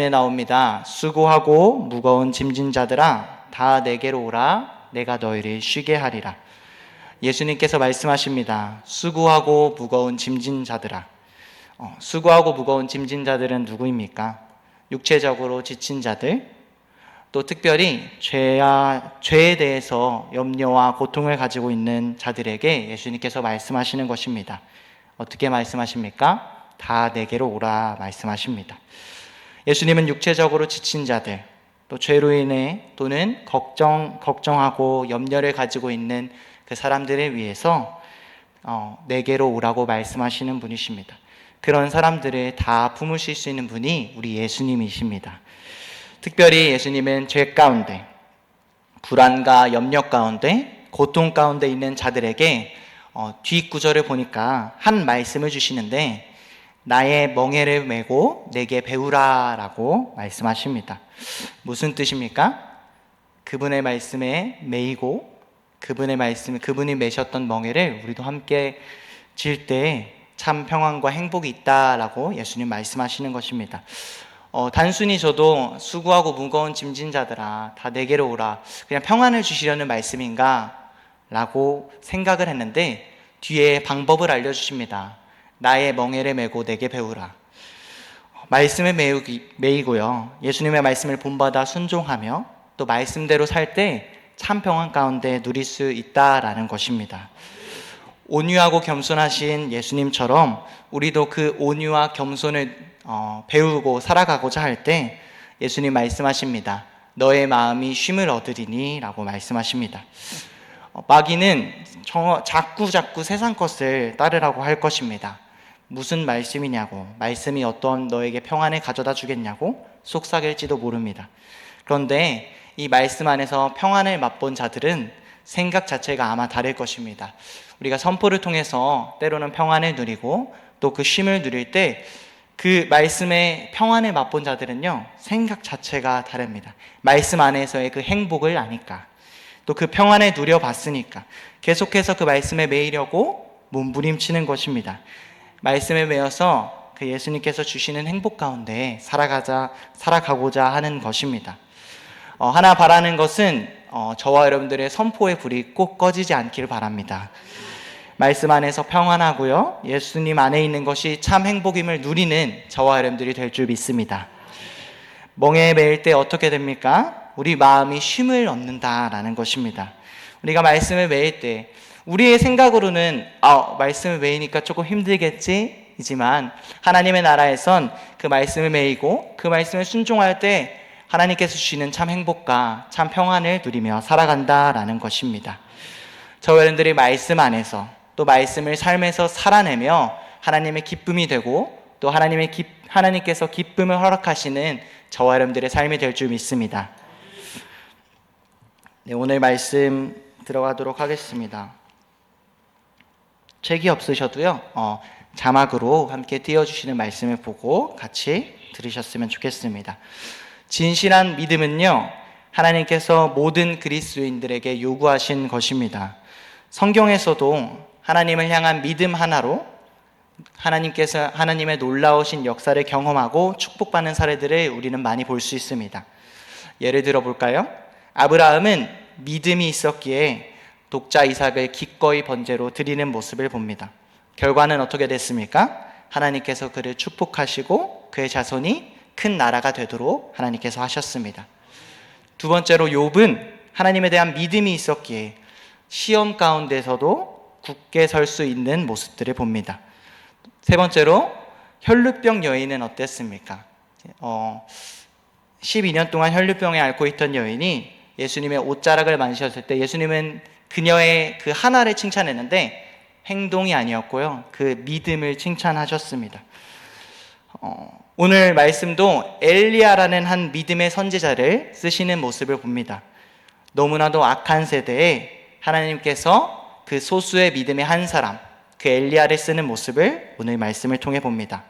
에 나옵니다. 수고하고 무거운 짐진 자들아 다 내게로 오라 내가 너희를 쉬게 하리라. 예수님께서 말씀하십니다. 수고하고 무거운 짐진 자들아. 어, 수고하고 무거운 짐진 자들은 누구입니까? 육체적으로 지친 자들, 또 특별히 죄야, 죄에 대해서 염려와 고통을 가지고 있는 자들에게 예수님께서 말씀하시는 것입니다. 어떻게 말씀하십니까? 다 내게로 오라 말씀하십니다. 예수님은 육체적으로 지친 자들, 또 죄로 인해 또는 걱정, 걱정하고 염려를 가지고 있는 그 사람들을 위해서 어, 내게로 오라고 말씀하시는 분이십니다. 그런 사람들을 다 품으실 수 있는 분이 우리 예수님이십니다. 특별히 예수님은 죄 가운데, 불안과 염려 가운데, 고통 가운데 있는 자들에게 어, 뒷구절을 보니까 한 말씀을 주시는데 나의 멍에를 메고 내게 배우라라고 말씀하십니다. 무슨 뜻입니까? 그분의 말씀에 매이고 그분의 말씀, 그분이 매셨던 멍에를 우리도 함께 질 때 참 평안과 행복이 있다라고 예수님 말씀하시는 것입니다. 어, 단순히 저도 수고하고 무거운 짐진 자들아 다 내게로 오라 그냥 평안을 주시려는 말씀인가 라고 생각을 했는데 뒤에 방법을 알려주십니다. 나의 멍에를 메고 내게 배우라. 말씀에 매우기, 매이고요. 예수님의 말씀을 본받아 순종하며 또 말씀대로 살 때 참 평안 가운데 누릴 수 있다라는 것입니다. 온유하고 겸손하신 예수님처럼 우리도 그 온유와 겸손을 어, 배우고 살아가고자 할 때 예수님 말씀하십니다. 너의 마음이 쉼을 얻으리니 라고 말씀하십니다. 어, 마귀는 저- 자꾸 자꾸 세상 것을 따르라고 할 것입니다. 무슨 말씀이냐고, 말씀이 어떤 너에게 평안을 가져다 주겠냐고 속삭일지도 모릅니다. 그런데 이 말씀 안에서 평안을 맛본 자들은 생각 자체가 아마 다를 것입니다. 우리가 선포를 통해서 때로는 평안을 누리고 또 그 쉼을 누릴 때 그 말씀의 평안을 맛본 자들은요, 생각 자체가 다릅니다. 말씀 안에서의 그 행복을 아니까. 또 그 평안을 누려봤으니까. 계속해서 그 말씀에 매이려고 몸부림치는 것입니다. 말씀에 매여서 그 예수님께서 주시는 행복 가운데 살아가자, 살아가고자 하는 것입니다. 어, 하나 바라는 것은 어, 저와 여러분들의 선포의 불이 꼭 꺼지지 않기를 바랍니다. 말씀 안에서 평안하고요. 예수님 안에 있는 것이 참 행복임을 누리는 저와 여러분들이 될 줄 믿습니다. 멍에 매일 때 어떻게 됩니까? 우리 마음이 쉼을 얻는다라는 것입니다. 우리가 말씀을 매일 때 우리의 생각으로는 아, 말씀을 매이니까 조금 힘들겠지? 이지만 하나님의 나라에선 그 말씀을 매이고 그 말씀을 순종할 때 하나님께서 주시는 참 행복과 참 평안을 누리며 살아간다라는 것입니다. 저 여러분들이 말씀 안에서 또 말씀을 삶에서 살아내며 하나님의 기쁨이 되고 또 하나님의 기, 하나님께서 기쁨을 허락하시는 저와 여러분들의 삶이 될 줄 믿습니다. 네, 오늘 말씀 들어가도록 하겠습니다. 책이 없으셔도요, 어, 자막으로 함께 띄워주시는 말씀을 보고 같이 들으셨으면 좋겠습니다. 진실한 믿음은요, 하나님께서 모든 그리스도인들에게 요구하신 것입니다. 성경에서도 하나님을 향한 믿음 하나로 하나님께서 하나님의 놀라우신 역사를 경험하고 축복받는 사례들을 우리는 많이 볼 수 있습니다. 예를 들어 볼까요? 아브라함은 믿음이 있었기에 독자 이삭을 기꺼이 번제로 드리는 모습을 봅니다. 결과는 어떻게 됐습니까? 하나님께서 그를 축복하시고 그의 자손이 큰 나라가 되도록 하나님께서 하셨습니다. 두 번째로 욥은 하나님에 대한 믿음이 있었기에 시험 가운데서도 굳게 설 수 있는 모습들을 봅니다. 세 번째로 혈루병 여인은 어땠습니까? 어, 12년 동안 혈루병에 앓고 있던 여인이 예수님의 옷자락을 만지셨을 때 예수님은 그녀의 그 하나를 칭찬했는데 행동이 아니었고요. 그 믿음을 칭찬하셨습니다. 어, 오늘 말씀도 엘리야라는 한 믿음의 선지자를 쓰시는 모습을 봅니다. 너무나도 악한 세대에 하나님께서 그 소수의 믿음의 한 사람, 그 엘리야를 쓰는 모습을 오늘 말씀을 통해 봅니다.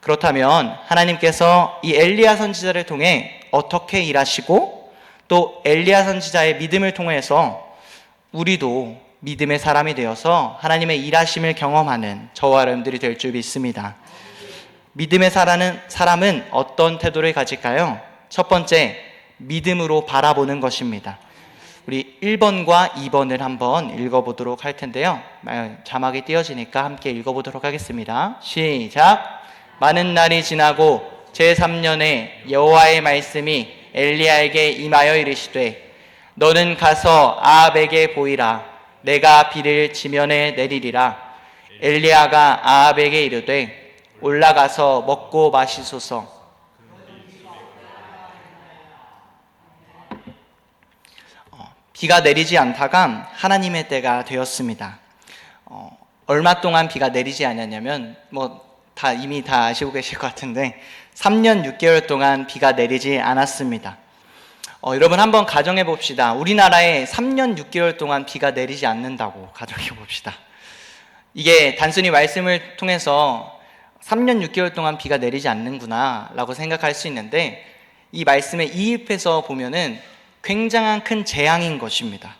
그렇다면 하나님께서 이 엘리야 선지자를 통해 어떻게 일하시고 또 엘리야 선지자의 믿음을 통해서 우리도 믿음의 사람이 되어서 하나님의 일하심을 경험하는 저와 여러분들이 될 줄 믿습니다. 믿음의 사람은, 사람은 어떤 태도를 가질까요? 첫 번째, 믿음으로 바라보는 것입니다. 우리 1번과 2번을 한번 읽어보도록 할 텐데요. 아, 자막이 띄어지니까 함께 읽어보도록 하겠습니다. 시작. 많은 날이 지나고 제3년에 여호와의 말씀이 엘리야에게 임하여 이르시되 너는 가서 아합에게 보이라 내가 비를 지면에 내리리라 엘리야가 아합에게 이르되 올라가서 먹고 마시소서 어, 비가 내리지 않다가 하나님의 때가 되었습니다. 어, 얼마 동안 비가 내리지 않았냐면 뭐 다 이미 다 아시고 계실 것 같은데 3년 6개월 동안 비가 내리지 않았습니다. 어, 여러분 한번 가정해 봅시다. 우리나라에 3년 6개월 동안 비가 내리지 않는다고 가정해 봅시다. 이게 단순히 말씀을 통해서 3년 6개월 동안 비가 내리지 않는구나 라고 생각할 수 있는데 이 말씀에 이입해서 보면은 굉장한 큰 재앙인 것입니다.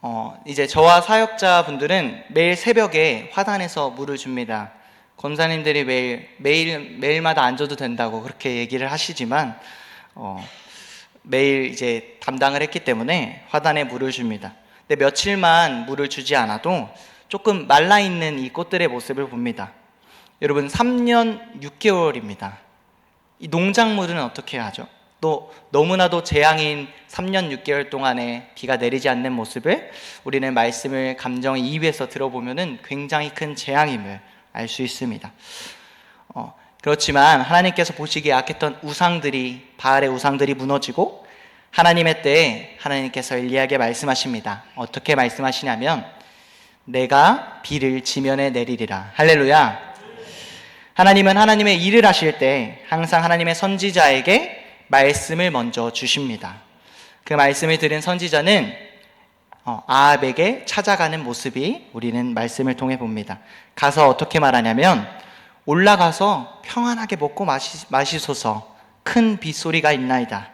어, 이제 저와 사역자분들은 매일 새벽에 화단에서 물을 줍니다. 권사님들이 매일, 매일, 매일마다 안 줘도 된다고 그렇게 얘기를 하시지만, 어, 매일 이제 담당을 했기 때문에 화단에 물을 줍니다. 근데 며칠만 물을 주지 않아도 조금 말라 있는 이 꽃들의 모습을 봅니다. 여러분, 3년 6개월입니다. 이 농작물은 어떻게 하죠? 또 너무나도 재앙인 3년 6개월 동안에 비가 내리지 않는 모습을 우리는 말씀을 감정의 이입에서 들어보면은 굉장히 큰 재앙임을 알 수 있습니다. 어, 그렇지만 하나님께서 보시기에 악했던 우상들이 바알의 우상들이 무너지고 하나님의 때에 하나님께서 엘리야에게 말씀하십니다. 어떻게 말씀하시냐면 내가 비를 지면에 내리리라. 할렐루야. 하나님은 하나님의 일을 하실 때 항상 하나님의 선지자에게 말씀을 먼저 주십니다. 그 말씀을 들은 선지자는 어, 아합에게 찾아가는 모습이 우리는 말씀을 통해 봅니다. 가서 어떻게 말하냐면 올라가서 평안하게 먹고 마시, 마시소서 큰 빗소리가 있나이다.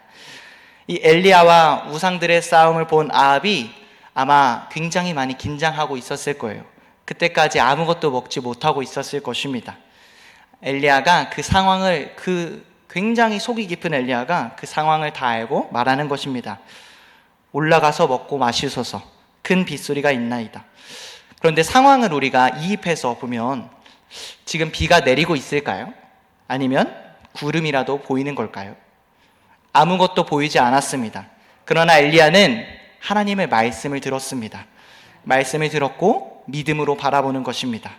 이 엘리야와 우상들의 싸움을 본 아합이 아마 굉장히 많이 긴장하고 있었을 거예요. 그때까지 아무것도 먹지 못하고 있었을 것입니다. 엘리야가 그 상황을 그 굉장히 속이 깊은 엘리야가 그 상황을 다 알고 말하는 것입니다. 올라가서 먹고 마시소서 큰 빗소리가 있나이다. 그런데 상황을 우리가 이입해서 보면 지금 비가 내리고 있을까요? 아니면 구름이라도 보이는 걸까요? 아무것도 보이지 않았습니다. 그러나 엘리야는 하나님의 말씀을 들었습니다. 말씀을 들었고 믿음으로 바라보는 것입니다.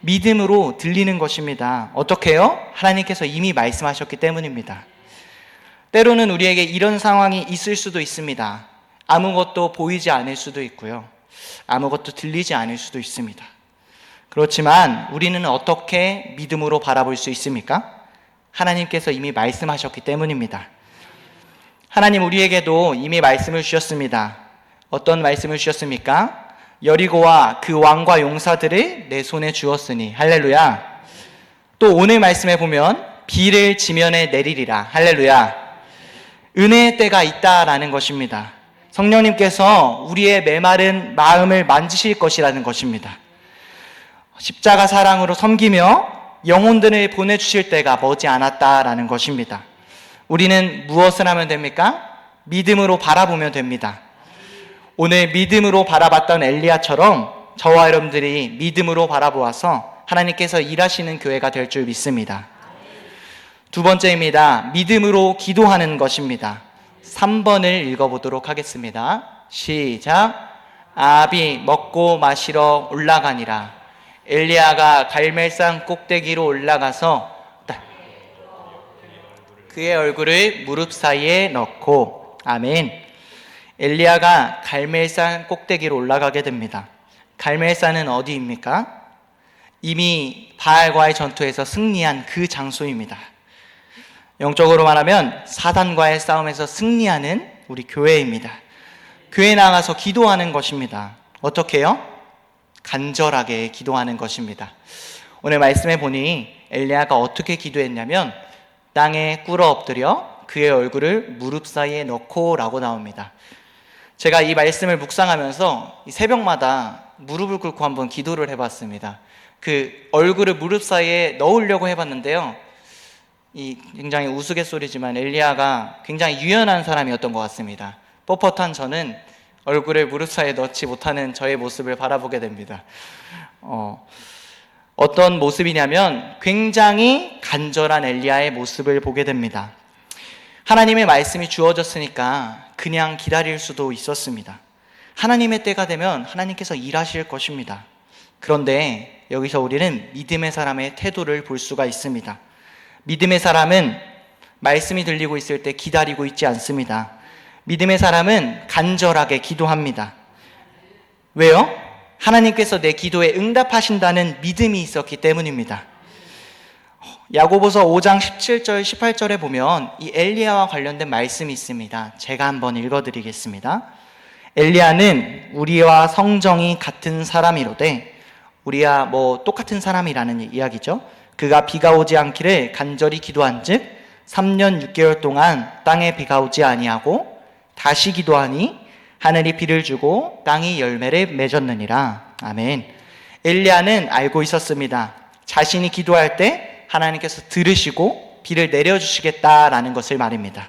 믿음으로 들리는 것입니다. 어떻게요? 하나님께서 이미 말씀하셨기 때문입니다. 때로는 우리에게 이런 상황이 있을 수도 있습니다. 아무것도 보이지 않을 수도 있고요. 아무것도 들리지 않을 수도 있습니다. 그렇지만 우리는 어떻게 믿음으로 바라볼 수 있습니까? 하나님께서 이미 말씀하셨기 때문입니다. 하나님 우리에게도 이미 말씀을 주셨습니다. 어떤 말씀을 주셨습니까? 여리고와 그 왕과 용사들을 내 손에 주었으니 할렐루야. 또 오늘 말씀에 보면 비를 지면에 내리리라 할렐루야. 은혜의 때가 있다라는 것입니다. 성령님께서 우리의 메마른 마음을 만지실 것이라는 것입니다. 십자가 사랑으로 섬기며 영혼들을 보내주실 때가 머지 않았다라는 것입니다. 우리는 무엇을 하면 됩니까? 믿음으로 바라보면 됩니다. 오늘 믿음으로 바라봤던 엘리야처럼 저와 여러분들이 믿음으로 바라보아서 하나님께서 일하시는 교회가 될 줄 믿습니다. 두 번째입니다. 믿음으로 기도하는 것입니다. 3번을 읽어보도록 하겠습니다. 시작. 아비 먹고 마시러 올라가니라. 엘리야가 갈멜산 꼭대기로 올라가서 그의 얼굴을 무릎 사이에 넣고 아멘. 엘리야가 갈멜산 꼭대기로 올라가게 됩니다. 갈멜산은 어디입니까? 이미 바알과의 전투에서 승리한 그 장소입니다. 영적으로 말하면 사단과의 싸움에서 승리하는 우리 교회입니다. 교회 나가서 기도하는 것입니다. 어떻게요? 간절하게 기도하는 것입니다. 오늘 말씀해 보니 엘리야가 어떻게 기도했냐면 땅에 꿇어 엎드려 그의 얼굴을 무릎 사이에 넣고라고 나옵니다. 제가 이 말씀을 묵상하면서 새벽마다 무릎을 꿇고 한번 기도를 해봤습니다. 그 얼굴을 무릎 사이에 넣으려고 해봤는데요. 이 굉장히 우스갯소리지만 엘리야가 굉장히 유연한 사람이었던 것 같습니다. 뻣뻣한 저는 얼굴을 무릎 사이에 넣지 못하는 저의 모습을 바라보게 됩니다. 어, 어떤 모습이냐면 굉장히 간절한 엘리야의 모습을 보게 됩니다. 하나님의 말씀이 주어졌으니까 그냥 기다릴 수도 있었습니다. 하나님의 때가 되면 하나님께서 일하실 것입니다. 그런데 여기서 우리는 믿음의 사람의 태도를 볼 수가 있습니다. 믿음의 사람은 말씀이 들리고 있을 때 기다리고 있지 않습니다. 믿음의 사람은 간절하게 기도합니다. 왜요? 하나님께서 내 기도에 응답하신다는 믿음이 있었기 때문입니다. 야고보서 5장 17절 18절에 보면 이 엘리야와 관련된 말씀이 있습니다. 제가 한번 읽어 드리겠습니다. 엘리야는 우리와 성정이 같은 사람이로되 우리야 뭐 똑같은 사람이라는 이야기죠. 그가 비가 오지 않기를 간절히 기도한즉 3년 6개월 동안 땅에 비가 오지 아니하고 다시 기도하니 하늘이 비를 주고 땅이 열매를 맺었느니라. 아멘. 엘리야는 알고 있었습니다. 자신이 기도할 때 하나님께서 들으시고 비를 내려주시겠다라는 것을 말입니다.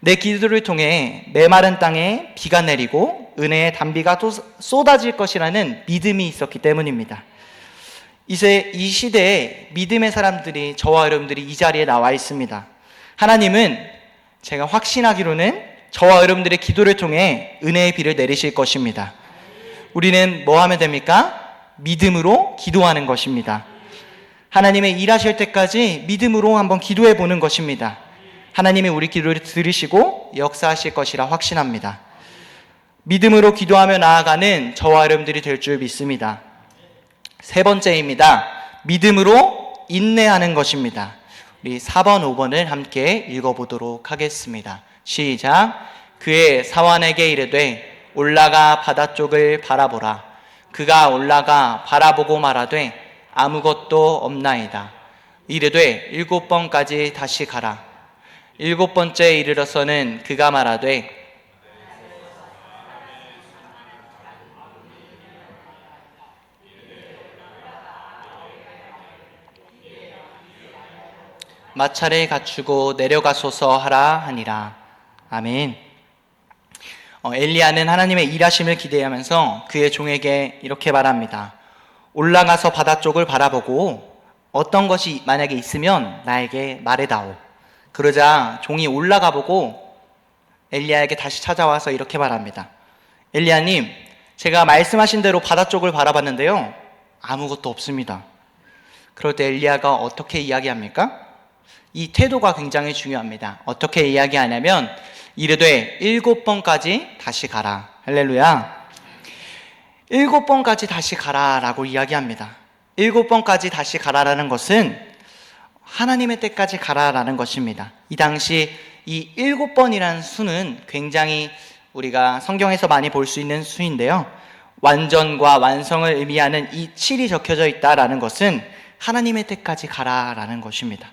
내 기도를 통해 메마른 땅에 비가 내리고 은혜의 단비가 또 쏟아질 것이라는 믿음이 있었기 때문입니다. 이제 이 시대에 믿음의 사람들이 저와 여러분들이 이 자리에 나와 있습니다. 하나님은 제가 확신하기로는 저와 여러분들의 기도를 통해 은혜의 비를 내리실 것입니다. 우리는 뭐 하면 됩니까? 믿음으로 기도하는 것입니다. 하나님의 일하실 때까지 믿음으로 한번 기도해 보는 것입니다. 하나님이 우리 기도를 들으시고 역사하실 것이라 확신합니다. 믿음으로 기도하며 나아가는 저와 여러분들이 될 줄 믿습니다. 세 번째입니다. 믿음으로 인내하는 것입니다. 우리 4번, 5번을 함께 읽어보도록 하겠습니다. 시작. 그의 사환에게 이르되 올라가 바다 쪽을 바라보라. 그가 올라가 바라보고 말하되 아무것도 없나이다. 이르되 일곱 번까지 다시 가라. 일곱 번째 이르러서는 그가 말하되 마차를 갖추고 내려가소서 하라 하니라. 아멘. 어, 엘리야는 하나님의 일하심을 기대하면서 그의 종에게 이렇게 말합니다. 올라가서 바다 쪽을 바라보고 어떤 것이 만약에 있으면 나에게 말해다오. 그러자 종이 올라가 보고 엘리야에게 다시 찾아와서 이렇게 말합니다. 엘리야님, 제가 말씀하신 대로 바다 쪽을 바라봤는데요. 아무것도 없습니다. 그럴 때 엘리야가 어떻게 이야기합니까? 이 태도가 굉장히 중요합니다. 어떻게 이야기하냐면 이르되 일곱 번까지 다시 가라. 할렐루야. 일곱 번까지 다시 가라라고 이야기합니다. 일곱 번까지 다시 가라라는 것은 하나님의 때까지 가라라는 것입니다. 이 당시 이 일곱 번이라는 수는 굉장히 우리가 성경에서 많이 볼 수 있는 수인데요. 완전과 완성을 의미하는 이 7이 적혀져 있다라는 것은 하나님의 때까지 가라라는 것입니다.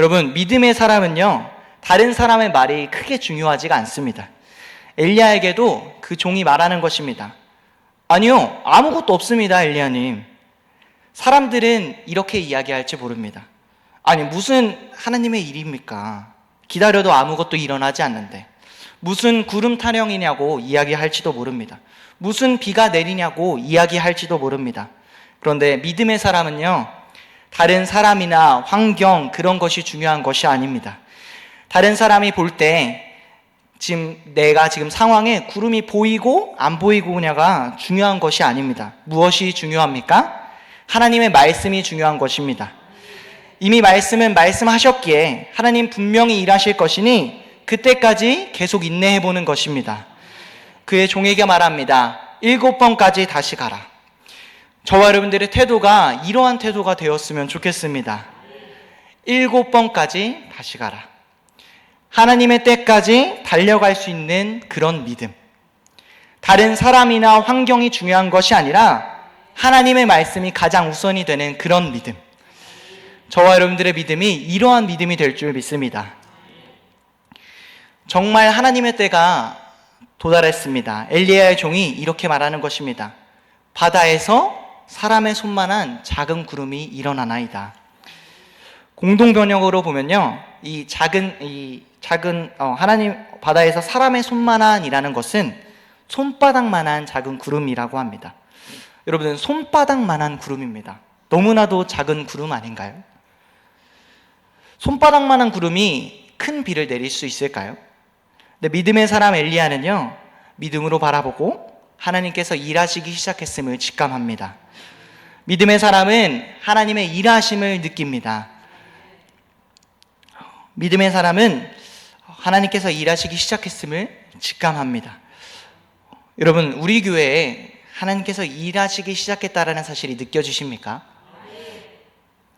여러분, 믿음의 사람은요, 다른 사람의 말이 크게 중요하지가 않습니다. 엘리야에게도 그 종이 말하는 것입니다. 아니요, 아무것도 없습니다, 엘리야님. 사람들은 이렇게 이야기할지 모릅니다. 아니, 무슨 하나님의 일입니까? 기다려도 아무것도 일어나지 않는데. 무슨 구름 타령이냐고 이야기할지도 모릅니다. 무슨 비가 내리냐고 이야기할지도 모릅니다. 그런데 믿음의 사람은요, 다른 사람이나 환경 그런 것이 중요한 것이 아닙니다. 다른 사람이 볼 때 지금 내가 지금 상황에 구름이 보이고 안 보이고냐가 중요한 것이 아닙니다. 무엇이 중요합니까? 하나님의 말씀이 중요한 것입니다. 이미 말씀은 말씀하셨기에 하나님 분명히 일하실 것이니 그때까지 계속 인내해 보는 것입니다. 그의 종에게 말합니다. 일곱 번까지 다시 가라. 저와 여러분들의 태도가 이러한 태도가 되었으면 좋겠습니다. 일곱 번까지 다시 가라. 하나님의 때까지 달려갈 수 있는 그런 믿음. 다른 사람이나 환경이 중요한 것이 아니라 하나님의 말씀이 가장 우선이 되는 그런 믿음. 저와 여러분들의 믿음이 이러한 믿음이 될 줄 믿습니다. 정말 하나님의 때가 도달했습니다. 엘리야의 종이 이렇게 말하는 것입니다. 바다에서 사람의 손만한 작은 구름이 일어나나이다. 공동 번역으로 보면요, 이 작은 이 작은 어, 하나님 바다에서 사람의 손만한이라는 것은 손바닥만한 작은 구름이라고 합니다. 여러분 손바닥만한 구름입니다. 너무나도 작은 구름 아닌가요? 손바닥만한 구름이 큰 비를 내릴 수 있을까요? 근데 믿음의 사람 엘리야는요, 믿음으로 바라보고 하나님께서 일하시기 시작했음을 직감합니다. 믿음의 사람은 하나님의 일하심을 느낍니다. 믿음의 사람은 하나님께서 일하시기 시작했음을 직감합니다. 여러분, 우리 교회에 하나님께서 일하시기 시작했다라는 사실이 느껴지십니까?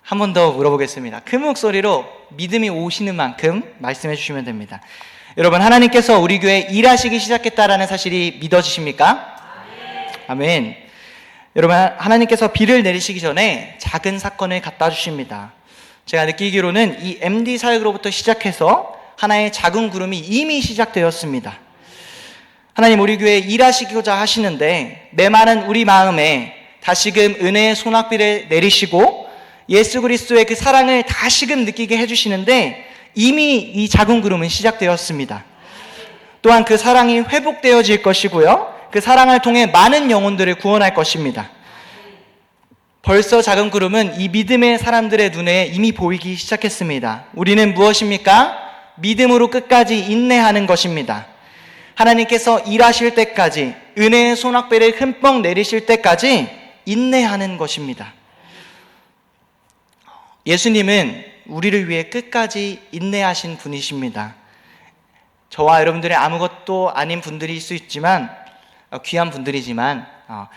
한 번 더 물어보겠습니다. 큰 목소리로 믿음이 오시는 만큼 말씀해 주시면 됩니다. 여러분, 하나님께서 우리 교회에 일하시기 시작했다라는 사실이 믿어지십니까? 아멘. 여러분, 하나님께서 비를 내리시기 전에 작은 사건을 갖다 주십니다. 제가 느끼기로는 이 MD 사역으로부터 시작해서 하나의 작은 구름이 이미 시작되었습니다. 하나님 우리 교회에 일하시고자 하시는데 메마른 우리 마음에 다시금 은혜의 소낙비를 내리시고 예수 그리스도의 그 사랑을 다시금 느끼게 해주시는데 이미 이 작은 구름은 시작되었습니다. 또한 그 사랑이 회복되어질 것이고요. 그 사랑을 통해 많은 영혼들을 구원할 것입니다. 벌써 작은 구름은 이 믿음의 사람들의 눈에 이미 보이기 시작했습니다. 우리는 무엇입니까? 믿음으로 끝까지 인내하는 것입니다. 하나님께서 일하실 때까지 은혜의 손악배를 흠뻑 내리실 때까지 인내하는 것입니다. 예수님은 우리를 위해 끝까지 인내하신 분이십니다. 저와 여러분들의 아무것도 아닌 분들일 수 있지만 어, 귀한 분들이지만 어,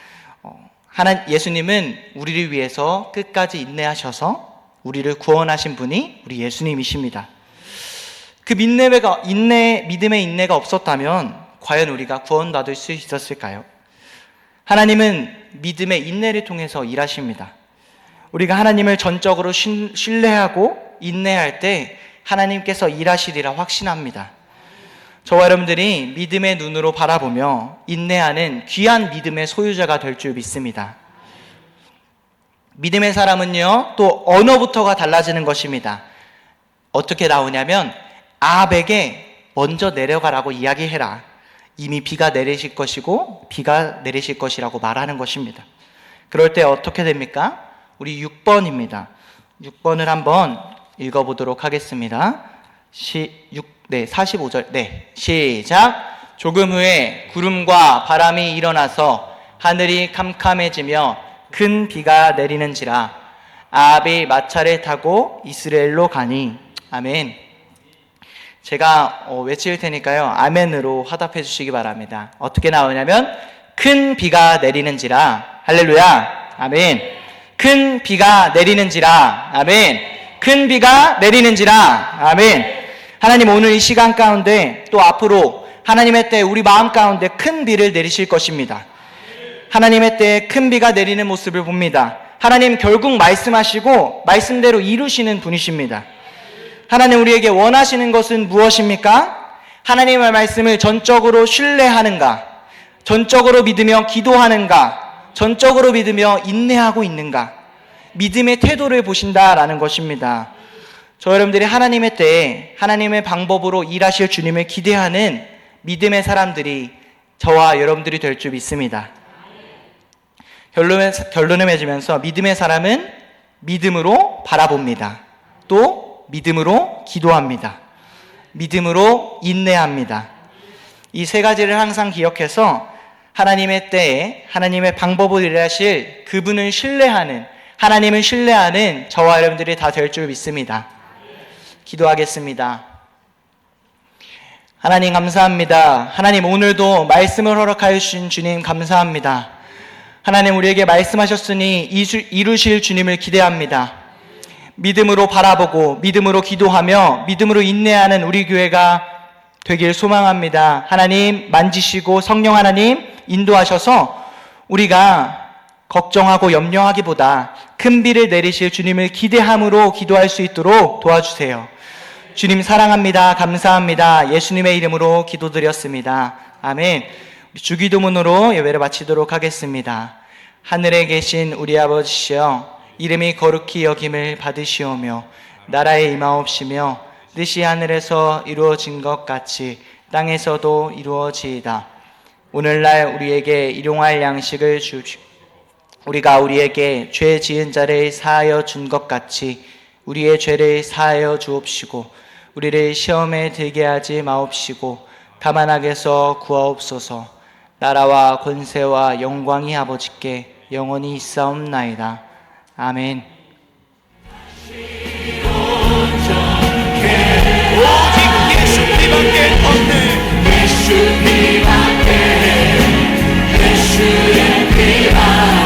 어, 하나 예수님은 우리를 위해서 끝까지 인내하셔서 우리를 구원하신 분이 우리 예수님이십니다. 그 인내가 인내 믿음의 인내가 없었다면 과연 우리가 구원받을 수 있었을까요? 하나님은 믿음의 인내를 통해서 일하십니다. 우리가 하나님을 전적으로 신, 신뢰하고 인내할 때 하나님께서 일하시리라 확신합니다. 저와 여러분들이 믿음의 눈으로 바라보며 인내하는 귀한 믿음의 소유자가 될 줄 믿습니다. 믿음의 사람은요, 또 언어부터가 달라지는 것입니다. 어떻게 나오냐면, 아합에게 먼저 내려가라고 이야기해라. 이미 비가 내리실 것이고, 비가 내리실 것이라고 말하는 것입니다. 그럴 때 어떻게 됩니까? 우리 6번입니다. 6번을 한번 읽어보도록 하겠습니다. 시, 6, 네, 45절. 네, 시작. 조금 후에 구름과 바람이 일어나서 하늘이 캄캄해지며 큰 비가 내리는지라 아합이 마차를 타고 이스라엘로 가니 아멘. 제가 어, 외칠 테니까요. 아멘으로 화답해 주시기 바랍니다. 어떻게 나오냐면 큰 비가 내리는지라 할렐루야. 아멘. 큰 비가 내리는지라 아멘. 큰 비가 내리는지라 아멘. 하나님 오늘 이 시간 가운데 또 앞으로 하나님의 때 우리 마음 가운데 큰 비를 내리실 것입니다. 하나님의 때에 큰 비가 내리는 모습을 봅니다. 하나님 결국 말씀하시고 말씀대로 이루시는 분이십니다. 하나님 우리에게 원하시는 것은 무엇입니까? 하나님의 말씀을 전적으로 신뢰하는가? 전적으로 믿으며 기도하는가? 전적으로 믿으며 인내하고 있는가? 믿음의 태도를 보신다라는 것입니다. 저 여러분들이 하나님의 때에 하나님의 방법으로 일하실 주님을 기대하는 믿음의 사람들이 저와 여러분들이 될 줄 믿습니다. 결론을, 결론을 맺으면서 믿음의 사람은 믿음으로 바라봅니다. 또 믿음으로 기도합니다. 믿음으로 인내합니다. 이 세 가지를 항상 기억해서 하나님의 때에 하나님의 방법을 일하실 그분을 신뢰하는 하나님을 신뢰하는 저와 여러분들이 다 될 줄 믿습니다. 기도하겠습니다. 하나님 감사합니다. 하나님 오늘도 말씀을 허락하여 주신 주님 감사합니다. 하나님 우리에게 말씀하셨으니 이루실 주님을 기대합니다. 믿음으로 바라보고 믿음으로 기도하며 믿음으로 인내하는 우리 교회가 되길 소망합니다. 하나님 만지시고 성령 하나님 인도하셔서 우리가 걱정하고 염려하기보다 큰 비를 내리실 주님을 기대함으로 기도할 수 있도록 도와주세요. 주님 사랑합니다. 감사합니다. 예수님의 이름으로 기도드렸습니다. 아멘. 주기도문으로 예배를 마치도록 하겠습니다. 하늘에 계신 우리 아버지시여 이름이 거룩히 여김을 받으시오며 나라에 임하옵시며 뜻이 하늘에서 이루어진 것 같이 땅에서도 이루어지이다 오늘날 우리에게 일용할 양식을 주시오 우리가 우리에게 죄 지은 자를 사하여 준 것 같이 우리의 죄를 사하여 주옵시고 우리를 시험에 들게 하지 마옵시고 다만 악에서 구하옵소서. 나라와 권세와 영광이 아버지께 영원히 있사옵나이다. 아멘. 예수님 앞에 예수의 피만